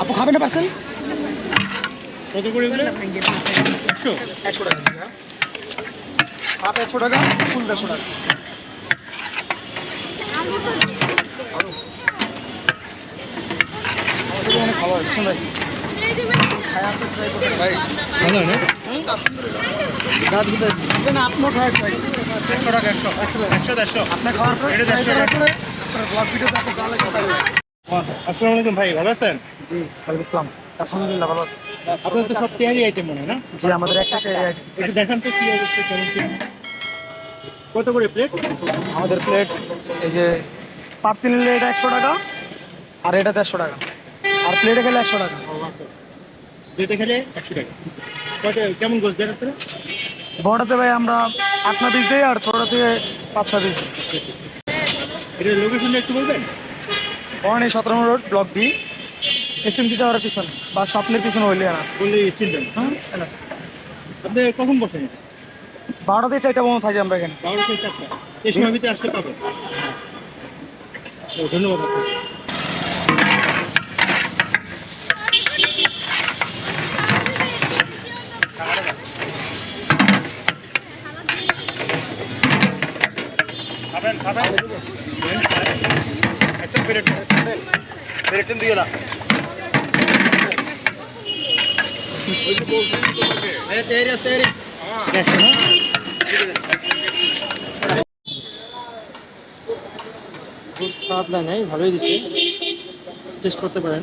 আপু খাবেন না পার্সেল কত করে একশো একশো টাকা হাফ একশো টাকা ফুল দেড়শো টাকা অনেক ভালো হয় ভাই একশো একশো একশো আপনার খাওয়ার পরে এটা দেড়শো try করার টাকা। পরে আপনার ব্লগ ভিডিওতে আপনি জানলে কথা আসসালামু আলাইকুম ভাই ভালো আছেন? জি ওয়ালাইকুম আসসালাম। আলহামদুলিল্লাহ ভালো আছি। তো সব আইটেম মনে না? জি আমাদের একটা একটু দেখান তো কি অবস্থা কেমন কি কত করে প্লেট আমাদের প্লেট এই যে পার্সেল নিলে এটা একশো টাকা আর এটা দেড়শো টাকা। আর প্লেটে খেলে একশো টাকা। যেটা খেলে একশো টাকা। কেমন গোছ দেন আপনারা? বড়টাতে ভাই আমরা আট না পিস দিই আর ছোটো থেকে পাঁচ ছয় পিস এটা লোকেশনটা একটু বলবেন? বর্ণি সতেরো road block B S M C টাওয়ারের পিছনে বা স্বপ্নের পিছনে হইলে না। বললে চিনবেন। হ্যাঁ? আপনি কখন বসেন? বারোটা থেকে চারটা পর্যন্ত থাকি আমরা এখানে। বারোটা থেকে চারটা। এই সময় ভিতরে আসতে পারবেন। ও, ধন্যবাদ আপনাকে। খাবেন খাবেন একদম প্লেট প্লেট দিয়ে না খারাপ লাগে নাই ভালোই দিচ্ছে টেস্ট করতে পারেন